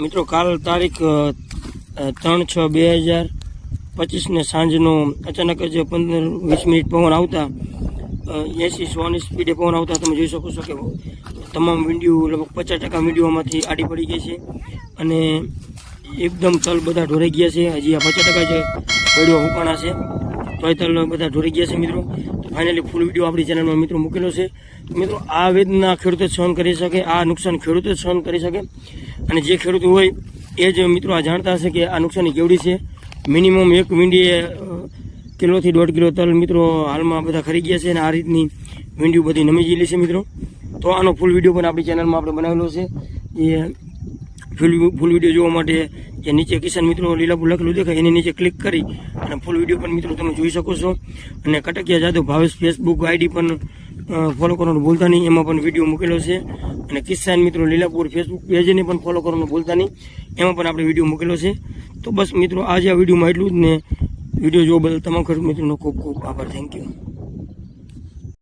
મિત્રો, કાલ તારીખ ત્રણ છ બે હજાર પચીસને સાંજનો અચાનક જ પંદર વીસ મિનિટ પવન આવતા એસી સોની સ્પીડે પવન આવતા તમે જોઈ શકો છો કે તમામ વીડિયો લગભગ પચાસ ટકા વિડીયોમાંથી આડી પડી ગઈ છે અને એકદમ તલ બધા ઢોરાઈ ગયા છે. હજી આ પચાસ ટકા જે વીડિયો ઉપાણા છે. તોય તલ બધા ઢોરાઈ ગયા છે મિત્રો. ફાઇનલી ફૂલ વીડિયો આપણી ચેનલમાં મિત્રો મૂકેલો છે. મિત્રો, આ વેદના ખેડૂતો સહન કરી શકે, આ નુકસાન ખેડૂતો સહન કરી શકે. અને જે ખેડૂત હોય, એ જ મિત્રો આ જાણતા હશે કે આ નુકસાની કેવડી છે. મિનિમમ એક વીંડીએ કિલોથી દોઢ કિલો તલ મિત્રો હાલમાં બધા ખરી ગયા છે અને આ રીતની વીંડીઓ બધી નમી ગયેલી છે મિત્રો. તો આનો ફૂલ વીડિયો પણ આપણી ચેનલમાં આપણે બનાવેલો છે. એ ફૂલ ફૂલ વીડિયો જોવા માટે જે નીચે કિસાન મિત્રો લીલાબુ લખેલું દેખાય, એની નીચે ક્લિક કરી અને ફૂલ વીડિયો પણ મિત્રો તમે જોઈ શકો છો. અને કટકિયા જાદવ ભાવેશ ફેસબુક આઈડી પણ ફોલો કરવાનું ભૂલતા નહીં. એમાં પણ વીડિયો મૂકેલો છે. અને કિસાન મિત્રો લીલાપુર ફેસબુક પેજને પણ ફોલો કરવાનું ભૂલતા નહીં. એમાં પણ આપણે વીડિયો મૂકેલો છે. તો બસ મિત્રો, આજે આ વિડીયોમાં એટલું જ ને વીડિયો જોવા બદલ તમામ ખેડૂત મિત્રોનો ખૂબ ખૂબ આભાર. Thank you